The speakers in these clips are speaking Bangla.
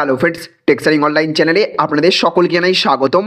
হ্যালো ফ্রেন্ডস টেক্সারিং অনলাইন চ্যানেলে আপনাদের সকলকে জানাই স্বাগতম।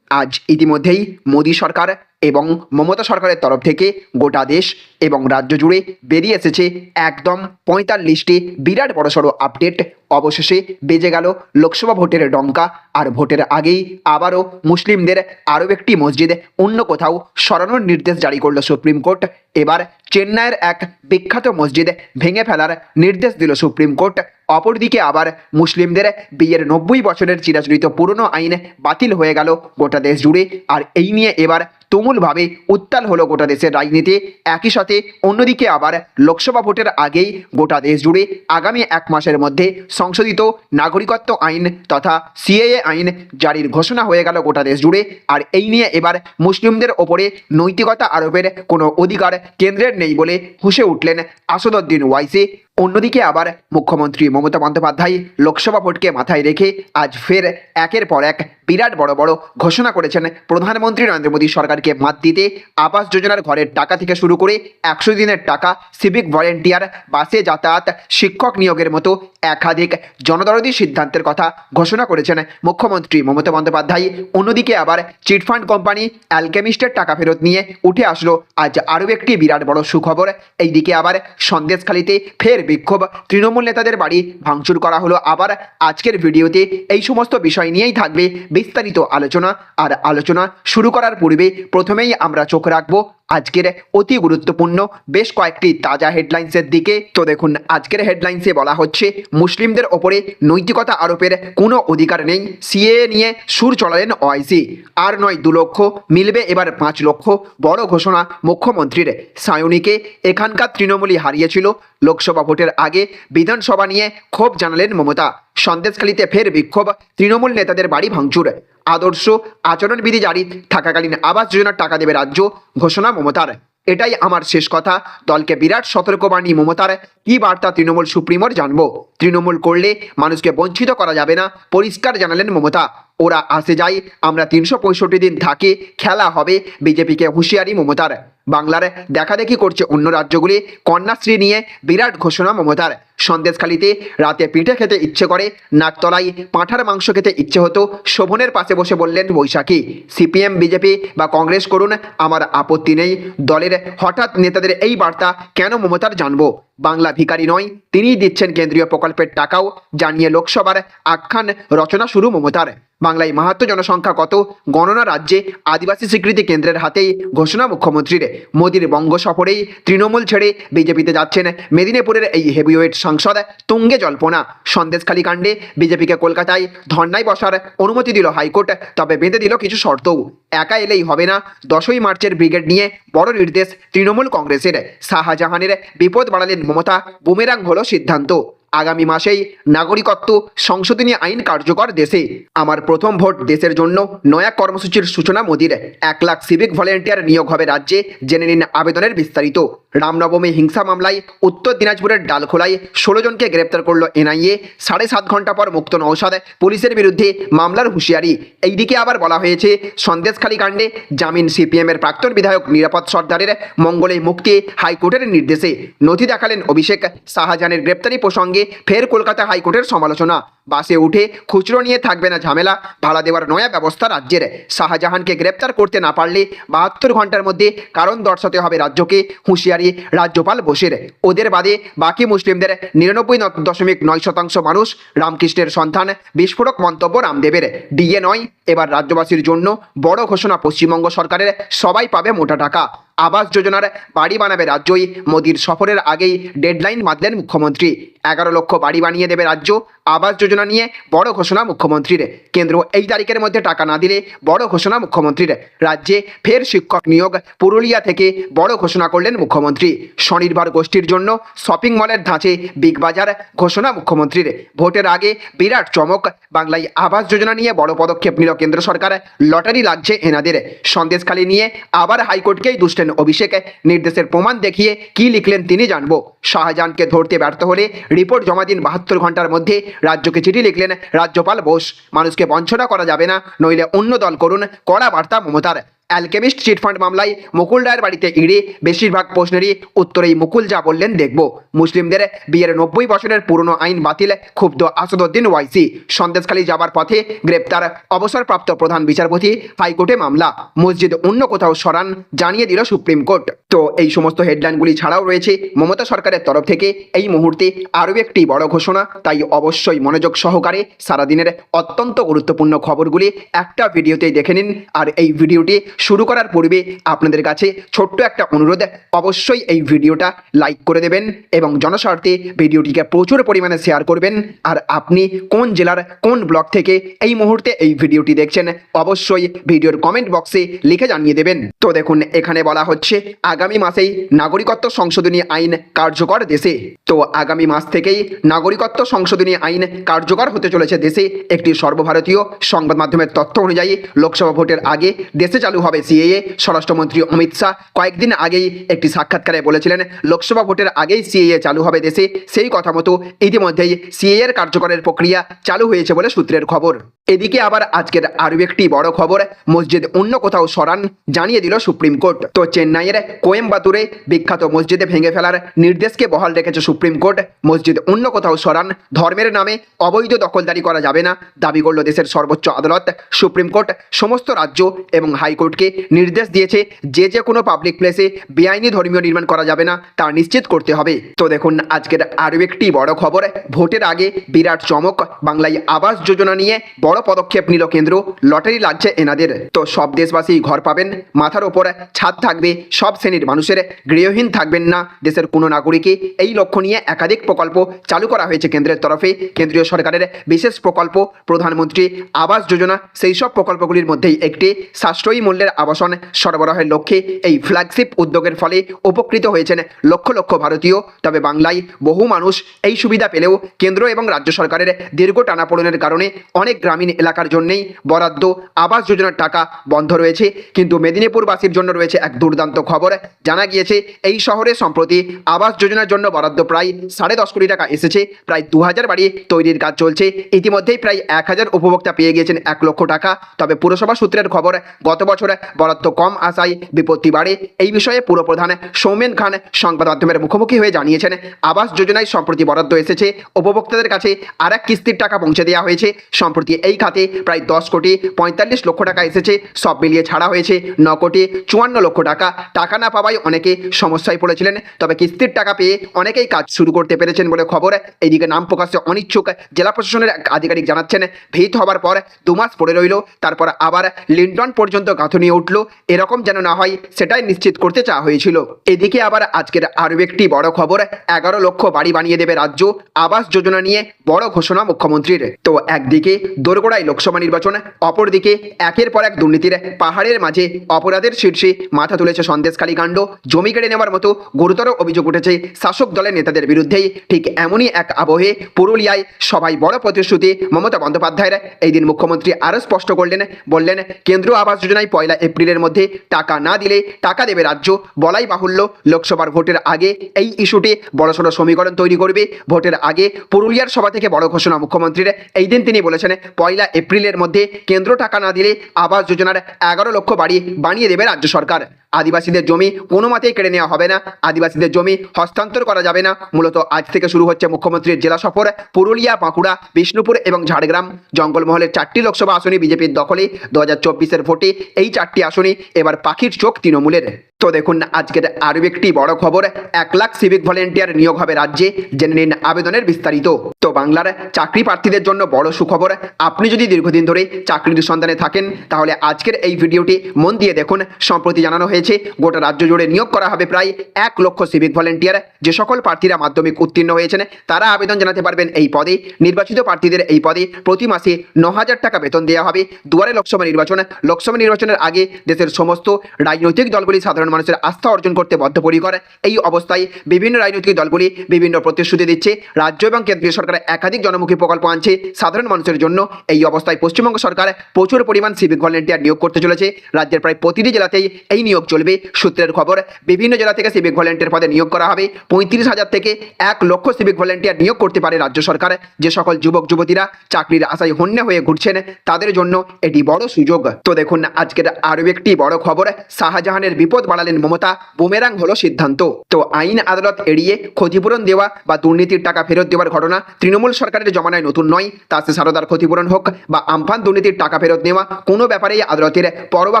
আজ ইতিমধ্যেই মোদী সরকার এবং মমতা সরকারের তরফ থেকে গোটা দেশ এবং রাজ্য জুড়ে বেরিয়ে এসেছে একদম পঁয়তাল্লিশটি বিরাট বড়সড় আপডেট অবশেষে বেজে গেল লোকসভা ভোটের ডঙ্কা আর ভোটের আগেই আবারও মুসলিমদের আরও একটি মসজিদ অন্য কোথাও সরানোর নির্দেশ জারি করল সুপ্রিম কোর্ট। এবার চেন্নাইয়ের এক বিখ্যাত মসজিদ ভেঙে ফেলার নির্দেশ দিল সুপ্রিম কোর্ট। অপরদিকে আবার মুসলিমদের বিয়ের নব্বই বছরের চিরাচরিত পুরনো আইন বাতিল হয়ে গেল গোটা দেশ জুড়ে। আর এই নিয়ে এবার তুমুলভাবে উত্তাল হলো গোটা দেশের রাজনীতি। একই সাথে অন্যদিকে আবার লোকসভা ভোটের আগেই গোটা দেশ জুড়ে আগামী এক মাসের মধ্যে সংশোধিত নাগরিকত্ব আইন তথা সিএএ আইন জারির ঘোষণা হয়ে গেল গোটা দেশ জুড়ে। আর এই নিয়ে এবার মুসলিমদের ওপরে নৈতিকতা আরোপের কোনো অধিকার কেন্দ্রের নেই বলে হুঁসে উঠলেন আসাদুদ্দিন ওয়াইসি। অন্যদিকে আবার মুখ্যমন্ত্রী মমতা বন্দ্যোপাধ্যায় লোকসভা ভোটকে মাথায় রেখে আজ ফের একের পর এক বিরাট বড় বড় ঘোষণা করেছেন প্রধানমন্ত্রী নরেন্দ্র মোদী সরকারকে মাত দিতে। আবাস যোজনার ঘরের টাকা থেকে শুরু করে একশো দিনের টাকা সিভিক ভলেন্টিয়ার বাসে যাতায়াত শিক্ষক নিয়োগের মতো একাধিক জনদরদী সিদ্ধান্তের কথা ঘোষণা করেছেন মুখ্যমন্ত্রী মমতা বন্দ্যোপাধ্যায়। অন্যদিকে আবার চিটফান্ড কোম্পানি অ্যালকেমিস্টের টাকা ফেরত নিয়ে উঠে আসলো। আজ আরও একটি বিরাট বড় সুখবর। এইদিকে আবার সন্দেশখালিতে ফের বিক্ষোভ। তৃণমূল নেতাদের বাড়ি ভাঙচুর করা হলো। আবার আজকের ভিডিওতে এই সমস্ত বিষয় নিয়েই থাকবে বিস্তারিত আলোচনা আর আলোচনা শুরু করার পূর্বে প্রথমেই আমরা চোখ রাখব আজকের অতি গুরুত্বপূর্ণ বেশ কয়েকটি তাজা হেডলাইন্সের দিকে। তো দেখুন, আজকের হেডলাইন্সে বলা হচ্ছে, মুসলিমদের ওপরে নৈতিকতা আরোপের কোনো অধিকার নেই সিএ নিয়ে সুর চলালেন ওআইসি আর নয়, দু লক্ষ, মিলবে এবার পাঁচ লক্ষ, বড় ঘোষণা মুখ্যমন্ত্রীর। সায়নীকে এখানকার তৃণমূলই হারিয়েছিল। লোকসভা ভোটের আগে বিধানসভা নিয়ে ক্ষোভ জানালেন মমতা। সন্দেশখালিতে ফের বিক্ষোভ, তৃণমূল নেতাদের বাড়ি ভাঙচুর। আদর্শ আচরণবিধি জারি থাকাকালীন আবাস যোজনার টাকা দেবে রাজ্য ঘোষণা মমতার। এটাই আমার শেষ কথা। দলকে বিরাট সতর্কবাণী মমতার। কি বার্তা তৃণমূল সুপ্রিমোর জানব। তৃণমূল করলে মানুষকে বঞ্চিত করা যাবে না, পরিষ্কার জানালেন মমতা। ওরা আসে যায়। আমরা তিনশো পঁয়ষট্টি দিন থাকি, খেলা হবে বিজেপিকে হুঁশিয়ারি মমতার। বাংলার দেখাদেখি করছে অন্য রাজ্যগুলি, কন্যাশ্রী নিয়ে বিরাট ঘোষণা মমতার। সন্দেশখালিতে রাতে পিঠে খেতে ইচ্ছে করে, নাকতলায় পাঁঠার মাংস খেতে ইচ্ছে হতো, শোভনের পাশে বসে বললেন বৈশাখী, সিপিএম, বিজেপি বা কংগ্রেস করুন, আমার আপত্তি নেই। দলের হঠাৎ নেতাদের এই বার্তা, কেন মমতার জানব? বাংলা ভিখারি নয়, তিনিই দিচ্ছেন কেন্দ্রীয় প্রকল্পের টাকাও, জানিয়ে লোকসভার আখ্যান রচনা শুরু মমতার। বাংলায় মাহাত্ম জনসংখ্যা কত, গণনা রাজ্যে আদিবাসী স্বীকৃতি কেন্দ্রের হাতেই ঘোষণা মুখ্যমন্ত্রীর। মোদীর বঙ্গ সফরেই তৃণমূল ছেড়ে বিজেপিতে যাচ্ছেন মেদিনীপুরের এই হেভিওয়েট সাংসদ তুঙ্গে জল্পনা। সন্দেশখালী কাণ্ডে বিজেপিকে কলকাতায় ধর্নায় বসার অনুমতি দিল হাইকোর্ট, তবে বেঁধে দিল কিছু শর্তও। একা এলেই হবে না, দশই মার্চের ব্রিগেড নিয়ে বড় নির্দেশ তৃণমূল কংগ্রেসের। শাহজাহানের বিপদ বাড়ালেন মমতা বুমেরাং হলো সিদ্ধান্ত। আগামী মাসেই নাগরিকত্ব সংশোধনী আইন কার্যকর দেশে। আমার প্রথম ভোট দেশের জন্য নয়া কর্মসূচির সূচনা মোদির। এক লাখ সিভিক ভলেন্টিয়ার নিয়োগ হবে রাজ্যে, জেনে নিন আবেদনের বিস্তারিত। রামনবমী হিংসা মামলায় উত্তর দিনাজপুরের ডালখোলায় ষোলো জনকে গ্রেপ্তার করল এনআইএ। সাড়ে সাত ঘণ্টা পর মুক্ত নৌসাদ পুলিশের বিরুদ্ধে মামলার হুঁশিয়ারি। এইদিকে আবার বলা হয়েছে, সন্দেশখালী কাণ্ডে জামিন সিপিএমের প্রাক্তন বিধায়ক নিরাপদ সর্দারের মঙ্গলে মুক্তি হাইকোর্টের নির্দেশে। নথি দেখালেন অভিষেক শাহজাহানের গ্রেপ্তারি প্রসঙ্গে ফের কলকাতা হাইকোর্টের সমালোচনা। বাসে উঠে খুচরো নিয়ে থাকবে না ঝামেলা, ভাড়া দেওয়ার নয়া ব্যবস্থা রাজ্যের। শাহজাহানকে গ্রেপ্তার করতে না পারলে বাহাত্তর ঘণ্টার মধ্যে কারণ দর্শাতে হবে রাজ্যকে, হুঁশিয়ারি রাজ্যপাল বসের ওদের বাদে বাকি মুসলিমদের নিরানব্বই দশমিক নয় শতাংশ মানুষ রামকৃষ্ণের সন্তান, বিস্ফোরক মন্তব্য রামদেবের। ডিএ নয়, এবার রাজ্যবাসীর জন্য বড় ঘোষণা পশ্চিমবঙ্গ সরকারের, সবাই পাবে মোটা টাকা। আবাস যোজনার বাড়ি বানাবে রাজ্যই। মোদির সফরের আগেই ডেডলাইন বাঁধলেন মুখ্যমন্ত্রী। এগারো লক্ষ বাড়ি বানিয়ে দেবে রাজ্য। আবাস যোজনা নিয়ে বড় ঘোষণা মুখ্যমন্ত্রীর। কেন্দ্র এই তারিখের মধ্যে টাকা না দিলে বড় ঘোষণা মুখ্যমন্ত্রীর। রাজ্যে ফের শিক্ষক নিয়োগ পুরুলিয়া থেকে বড় ঘোষণা করলেন মুখ্যমন্ত্রী। স্বনির্ভর গোষ্ঠীর জন্য শপিং মলের ধাঁচে বিগ বাজার ঘোষণা মুখ্যমন্ত্রীর। ভোটের আগে বিরাট চমক। বাংলায় আবাস যোজনা নিয়ে বড় পদক্ষেপ নিল কেন্দ্র সরকার। লটারি লাগছে এনাদের। সন্দেশখালী নিয়ে আবার হাইকোর্টকেই দুষলেন অভিষেক নির্দেশের প্রমাণ দেখিয়ে কি লিখলেন তিনি জানব। শাহজাহানকে ধরতে ব্যর্থ হলে রিপোর্ট জমা দিন বাহাত্তর ঘণ্টার মধ্যে রাজ্যকে চিঠি লিখলেন রাজ্যপাল বোস। মানুষকে বঞ্চনা করা যাবে না, নইলে অন্য দল করুন, কড়া বার্তা মমতার। অ্যালকেমিস্ট চিটফান্ড মামলায় মুকুল রায়ের বাড়িতে ইড়ে বেশিরভাগ প্রশ্নেরই উত্তরেই মুকুল যা বললেন দেখব। মুসলিমদের বিয়ের নব্বই বছরের পুরনো আইন বাতিল, ক্ষুব্ধ আসাদুদ্দিন ওয়াইসি। সন্দেশখালী যাবার পথে গ্রেপ্তার অবসরপ্রাপ্ত প্রধান বিচারপতি হাইকোর্টে মামলা। মসজিদ অন্য কোথাও সরান জানিয়ে দিল সুপ্রিম কোর্ট। তো এই সমস্ত হেডলাইনগুলি ছাড়াও রয়েছে মমতা সরকারের তরফ থেকে এই মুহূর্তে আরও একটি বড় ঘোষণা। তাই অবশ্যই মনোযোগ সহকারে সারাদিনের অত্যন্ত গুরুত্বপূর্ণ খবরগুলি একটা ভিডিওতেই দেখে নিন। আর এই ভিডিওটি শুরু করার পূর্বে আপনাদের কাছে ছোট্ট একটা অনুরোধ, অবশ্যই এই ভিডিওটা লাইক করে দেবেন এবং জনস্বার্থে ভিডিওটিকে প্রচুর পরিমাণে শেয়ার করবেন। আর আপনি কোন জেলার কোন ব্লক থেকে এই মুহূর্তে এই ভিডিওটি দেখছেন, অবশ্যই ভিডিওর কমেন্ট বক্সে লিখে জানিয়ে দেবেন। তো দেখুন, এখানে বলা হচ্ছে, আগামী মাসেই নাগরিকত্ব সংশোধনী আইন কার্যকর দেশে। তো আগামী মাস থেকেই নাগরিকত্ব সংশোধনী আইন কার্যকর হতে চলেছে দেশে। একটি সর্বভারতীয় সংবাদ মাধ্যমের তথ্য অনুযায়ী, লোকসভা ভোটের আগে দেশে চালু হবে সিএএ, স্বরাষ্ট্রমন্ত্রী অমিত শাহ। কয়েকদিন আগেই একটি সাক্ষাৎকারে বলেছিলেন, লোকসভা ভোটের আগেই সিএএ চালু হবে দেশে। সেই কথা মতো ইতিমধ্যেই সিএএ এর কার্যকরের প্রক্রিয়া চালু হয়েছে বলে সূত্রের খবর। এদিকে আবার আজকের আরও একটি বড় খবর, মসজিদ অন্য কোথাও সরান জানিয়ে দিল সুপ্রিম কোর্ট। তো চেন্নাইয়ের কোয়েম্বাতুরে বিখ্যাত মসজিদে ভেঙে ফেলার নির্দেশকে বহাল রেখেছে সুপ্রিম কোর্ট। মসজিদ অন্য কোথাও সরান, ধর্মের নামে অবৈধ দখলদারি করা যাবে না, দাবি করল দেশের সর্বোচ্চ আদালত। সুপ্রিম কোর্ট, সমস্ত রাজ্য এবং হাইকোর্টকে নির্দেশ দিয়েছে যে যে কোনো পাবলিক প্লেসে বেআইনি ধর্মীয় নির্মাণ করা যাবে না, তা নিশ্চিত করতে হবে। তো দেখুন, আজকের আরও একটি বড় খবর, ভোটের আগে বিরাট চমক, বাংলায় আবাস যোজনা নিয়ে বড় পদক্ষেপ নিল কেন্দ্র, লটারি লাগছে এনাদের। তো সব দেশবাসী ঘর পাবেন, মাথার ওপর ছাদ থাকবে, সব শ্রেণির মানুষের গৃহহীন থাকবেন না। দেশের কোনো নাগরিকই এই লক্ষ্য নিয়ে একাধিক প্রকল্প চালু করা হয়েছে কেন্দ্রের তরফে। কেন্দ্রীয় সরকারের বিশেষ প্রকল্প, প্রধানমন্ত্রী আবাস যোজনা, সেই সব প্রকল্পগুলির মধ্যেই একটি। সাশ্রয়ী মূল্যের আবাসন সরবরাহের লক্ষ্যে এই ফ্ল্যাগশিপ উদ্যোগের ফলে উপকৃত হয়েছেন লক্ষ লক্ষ ভারতীয়। তবে বাংলায় বহু মানুষ এই সুবিধা পেলেও কেন্দ্র এবং রাজ্য সরকারের দীর্ঘ টানাপোড়েনের কারণে অনেক গ্রামীণ এলাকার জন্যেই বরাদ্দ আবাস যোজনার টাকা বন্ধ রয়েছে। কিন্তু মেদিনীপুরবাসীর জন্য রয়েছে এক দুর্দান্ত খবর। জানা গিয়েছে, এই শহরে সম্প্রতি আবাস যোজনার জন্য বরাদ্দ প্রায় সাড়ে দশ কোটি টাকা এসেছে। প্রায় দু হাজার বাড়ি তৈরির কাজ চলছে। ইতিমধ্যেই প্রায় এক হাজার উপভোক্তা পেয়ে গিয়েছেন এক লক্ষ টাকা। তবে পুরসভা সূত্রের খবর, গত বছর বরাদ্দ কম আসায় বিপত্তি বাড়ে। এই বিষয়ে পুরপ্রধান সৌমেন খান সংবাদ মাধ্যমের মুখোমুখি হয়ে জানিয়েছেন, আবাস যোজনায় সম্প্রতি বরাদ্দ এসেছে। উপভোক্তাদের কাছে আর এক কিস্তির টাকা পৌঁছে দেওয়া হয়েছে। সম্প্রতি এই খাতে প্রায় দশ কোটি পঁয়তাল্লিশ লক্ষ টাকা এসেছে। সব মিলিয়ে ছাড়া হয়েছে ন কোটি চুয়ান্ন লক্ষ টাকা। টাকা না পাওয়ায় অনেকে সমস্যায় পড়েছিলেন, তবে কিস্তির টাকা পেয়ে অনেকেই কাজ শুরু করতে পেরেছেন বলে খবর। এদিকে নাম প্রকাশে অনিচ্ছুক জেলা প্রশাসনের আধিকারিক জানাচ্ছেন, ভিত হবার পর দু মাস পড়ে রইল, তারপর আবার লিন্টন পর্যন্ত গাঁথনি উঠল। এরকম যেন না হয় সেটাই নিশ্চিত করতে চাওয়া হয়েছিল। এদিকে আবার আজকের আরও একটি বড় খবর, এগারো লক্ষ বাড়ি বানিয়ে দেবে রাজ্য আবাস যোজনা নিয়ে বড় ঘোষণা মুখ্যমন্ত্রীর। তো একদিকে দোরগোড়ায় লোকসভা নির্বাচন, অপরদিকে একের পর এক দুর্নীতির পাহাড়ের মাঝে অপরাধের শীর্ষে মাথা তুলেছে সন্দেশখালী কাণ্ড। জমি কেড়ে নেওয়ার মতো গুরুতর অভিযোগ উঠেছে শাসক দলের নেতাদের বিরুদ্ধেই। ঠিক এমনই এক আবহে পুরুলিয়ায় সবাই বড় প্রতিশ্রুতি মমতা বন্দ্যোপাধ্যায়ের। এই দিন মুখ্যমন্ত্রী আরও স্পষ্ট করলেন, বললেন, কেন্দ্রীয় আবাস যোজনায় পয়লা এপ্রিলের মধ্যে টাকা না দিলে টাকা দেবে রাজ্য, বলাই বাহুল্য। লোকসভার ভোটের আগে এই ইস্যুটি বড়সড় সমীকরণ তৈরি করবে। ভোটের আগে পুরুলিয়ার সভা থেকে বড় ঘোষণা মুখ্যমন্ত্রীর। এই দিন তিনি বলেছেন, পয়লা এপ্রিলের মধ্যে কেন্দ্র টাকা না দিলে আবাস যোজনার এগারো লক্ষ বাড়ি বানিয়ে দেবে রাজ্য সরকার। আদিবাসীদের জমি কোনো মতেই কেড়ে নেওয়া হবে না। আদিবাসীদের জমি হস্তান্তর করা যাবে না। মূলত আজ থেকে শুরু হচ্ছে মুখ্যমন্ত্রীর জেলা সফর পুরুলিয়া, বাঁকুড়া, বিষ্ণুপুর এবং ঝাড়গ্রাম। জঙ্গলমহলের চারটি লোকসভা আসনে বিজেপির দখলে। দু হাজার ভোটে এই চারটি আসনে এবার পাখির চোখ তৃণমূলের। তো দেখুন, আজকের আরও একটি বড় খবর, এক লাখ সিভিক ভলেন্টিয়ার নিয়োগ হবে রাজ্যে, জেনে নিন আবেদনের বিস্তারিত। তো বাংলার চাকরি প্রার্থীদের জন্য বড় সুখবর, আপনি যদি দীর্ঘদিন ধরে চাকরির সন্ধানে থাকেন, তাহলে আজকের এই ভিডিওটি মন দিয়ে দেখুন। সম্প্রতি জানানো হয়েছে, গোটা রাজ্য জুড়ে নিয়োগ করা হবে প্রায় এক লক্ষ সিভিক ভলেন্টিয়ার যে সকল প্রার্থীরা মাধ্যমিক উত্তীর্ণ হয়েছেন, তারা আবেদন জানাতে পারবেন এই পদে। নির্বাচিত প্রার্থীদের এই পদে প্রতি মাসে ন হাজার টাকা বেতন দেওয়া হবে। দুয়ারে লোকসভা নির্বাচন, লোকসভা নির্বাচনের আগে দেশের সমস্ত রাজনৈতিক দলগুলি সাধারণ সাধারণ মানুষের আস্থা অর্জন করতে বদ্ধপরিকর এই অবস্থায় বিভিন্ন রাজনৈতিক দলগুলি বিভিন্ন প্রতিশ্রুতি দিচ্ছে। রাজ্য এবং কেন্দ্রীয় সরকার একাধিক জনমুখী প্রকল্প আনছে। সাধারণ মানুষের জন্য এই অবস্থায় পশ্চিমবঙ্গ সরকার প্রচুর পরিমাণ সিভিক ভলেন্টিয়ার নিয়োগ করতে চলেছে। রাজ্যের প্রায় প্রতিটি জেলাতেই এই নিয়োগ চলবে। সূত্রের খবর, বিভিন্ন জেলা থেকে সিভিক ভলেন্টিয়ার পদে নিয়োগ করা হবে। পঁয়ত্রিশ হাজার থেকে এক লক্ষ সিভিক ভলেন্টিয়ার নিয়োগ করতে পারে রাজ্য সরকার। যে সকল যুবক, যুবতীরা চাকরির আশায় হন্যে হয়ে ঘুরছেন, তাদের জন্য এটি বড় সুযোগ। তো দেখুন, আজকের আরও একটি বড় খবর, শাহজাহানের বিপদ বাড়ালেন মমতা, বুমেরাং হলো সিদ্ধান্ত। তো আইন, আদালত এড়িয়ে ক্ষতিপূরণ দেওয়া বা দুর্নীতির টাকা ফেরত দেওয়ার ঘটনা তৃণমূল সরকারের জমানায় নতুন নয়, তা সে সারদার ক্ষতিপূরণ হোক বা আমফান দুর্নীতির টাকা ফেরত নেওয়া, কোনো ব্যাপারেই আদালতের পরোয়া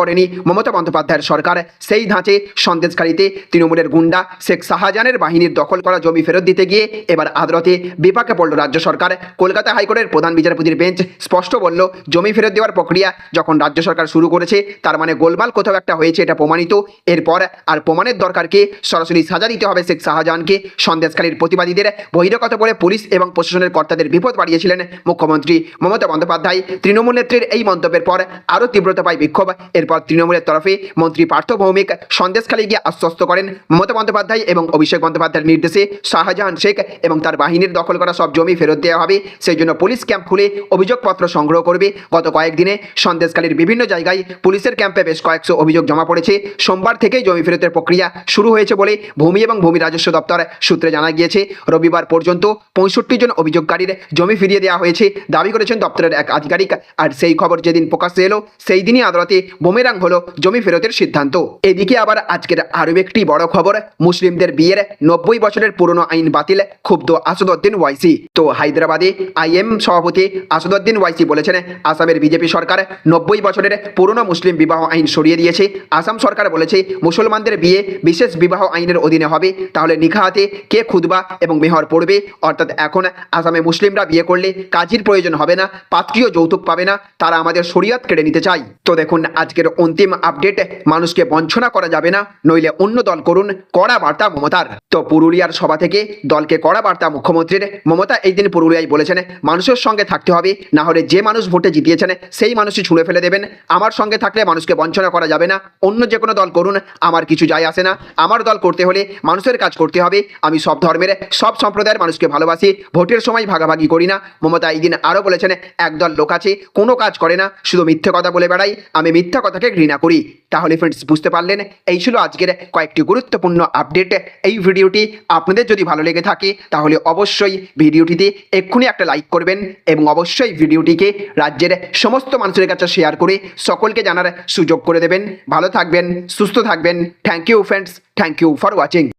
করেনি মমতা বন্দ্যোপাধ্যায়ের সরকার। সেই ধাঁচে সন্দেশকারীতে তৃণমূলের গুন্ডা শেখ শাহজাহানের বাহিনীর দখল করা জমি ফেরত দিতে গিয়ে এবার আদালতে বিপাকে পড়ল রাজ্য সরকার। কলকাতা হাইকোর্টের প্রধান বিচারপতির বেঞ্চ স্পষ্ট বলল, জমি ফেরত দেওয়ার প্রক্রিয়া যখন রাজ্য সরকার শুরু করেছে, তার মানে গোলমাল কোথাও একটা হয়েছে, এটা প্রমাণিত। এরপর আর প্রমাণের দরকারকে সরাসরি সাজা দিতে হবে শেখ শাহজাহানকে। সন্দেশকারীর প্রতিবাদীদের বহিরগত করে পুলিশ এবং প্রশাসনের কর্তাদের বিপদ বাড়িয়েছিলেন মুখ্যমন্ত্রী মমতা বন্দ্যোপাধ্যায়। তৃণমূল নেত্রীর এই মন্তব্যের পর আরও তীব্রতা পায় বিক্ষোভ। এরপর তৃণমূলের তরফে মন্ত্রী পার্থ ভৌমিক সন্দেশখালী গিয়ে আশ্বস্ত করেন মমতা বন্দ্যোপাধ্যায় এবং অভিষেক বন্দ্যোপাধ্যায়ের নির্দেশে শাহজাহান শেখ এবং তার বাহিনীর দখল করা সব জমি ফেরত দেওয়া হবে। সেই জন্য পুলিশ ক্যাম্প খুলে অভিযোগপত্র সংগ্রহ করবে। গত কয়েকদিনে সন্দেশখালীর বিভিন্ন জায়গায় পুলিশের ক্যাম্পে বেশ কয়েকশো অভিযোগ জমা পড়েছে। সোমবার থেকেই জমি ফেরতের প্রক্রিয়া শুরু হয়েছে বলে ভূমি এবং ভূমি রাজস্ব দপ্তর সূত্রে জানা গিয়েছে, রবিবার পর্যন্ত পঁয়ষট্টি জন অভিযোগকারীর জমি ফিরিয়ে দেওয়া হয়েছে দাবি করেছেন দপ্তরের এক আধিকারিক। আর সেই খবর যেদিন প্রকাশ্যে এলো, সেই দিনই আদালতে বোমেরাং হলো জমি ফেরতের সিদ্ধান্ত। এদিকে আবার আজকের আরও একটি বড় খবর, মুসলিমদের বিয়ের নব্বই বছরের পুরনো আইন বাতিল, ক্ষুব্ধ আসাদুদ্দিন ওয়াইসি। তো হায়দ্রাবাদে আইএম সভাপতি আসাদুদ্দিন ওয়াইসি বলেছেন, আসামের বিজেপি সরকার নব্বই বছরের পুরনো মুসলিম বিবাহ আইন সরিয়ে দিয়েছে। আসাম সরকার বলেছে মুসলমানদের বিয়ে বিশেষ বিবাহ আইনের অধীনে হবে। তাহলে নিখাহাতে কে খুদবা এবং মেহর পড়বে? অর্থাৎ এখন আসামে মুসলিমরা বিয়ে করলে কাজীর প্রয়োজন হবে না পাত্রীয় যৌতুক পাবে না, তারা আমাদের শরিয়াত কেড়ে নিতে চায়। তো দেখুন, আজকের অন্তিম আপডেট, মানুষকে বঞ্চনা করা যাবে না, নইলে অন্য দল করুন কড়া বার্তা মমতার। তো পুরুলিয়ার সভা থেকে দলকে কড়া বার্তা মুখ্যমন্ত্রীর। মমতা এই দিন পুরুলিয়ায় বলেছেন, মানুষের সঙ্গে থাকতে হবে, না হলে যে মানুষ ভোটে জিতিয়েছেন, সেই মানুষই ছুঁড়ে ফেলে দেবেন। আমার সঙ্গে থাকলে মানুষকে বঞ্চনা করা যাবে না, অন্য যে কোনো দল করুন আমার কিছু যায় আসে না। আমার দল করতে হলে মানুষের কাজ করতে হবে। আমি সব ধর্মের, সব সম্প্রদায়ের মানুষকে ভালোবাসি। ভোটের সময় ভাগাভাগি করি না। মমতা এই দিন আরও বলেছেন, একদল লোক আছে, কোনো কাজ করে না। শুধু মিথ্যে কথা বলে বেড়াই। আমি মিথ্যা কথাকে ঘৃণা করি। তাহলে ফ্রেন্ডস বুঝতে পারলেন? এই ছিল আজকের কয়েকটি গুরুত্বপূর্ণ আপডেট এই ভিডিওটি আপনাদের যদি ভালো লেগে থাকে, তাহলে অবশ্যই ভিডিওটিতে এক্ষুনি একটা লাইক করবেন এবং অবশ্যই ভিডিওটিকে রাজ্যের সমস্ত মানুষের কাছে শেয়ার করে সকলকে জানার সুযোগ করে দেবেন। ভালো থাকবেন, সুস্থ থাকবেন thank you friends thank you for watching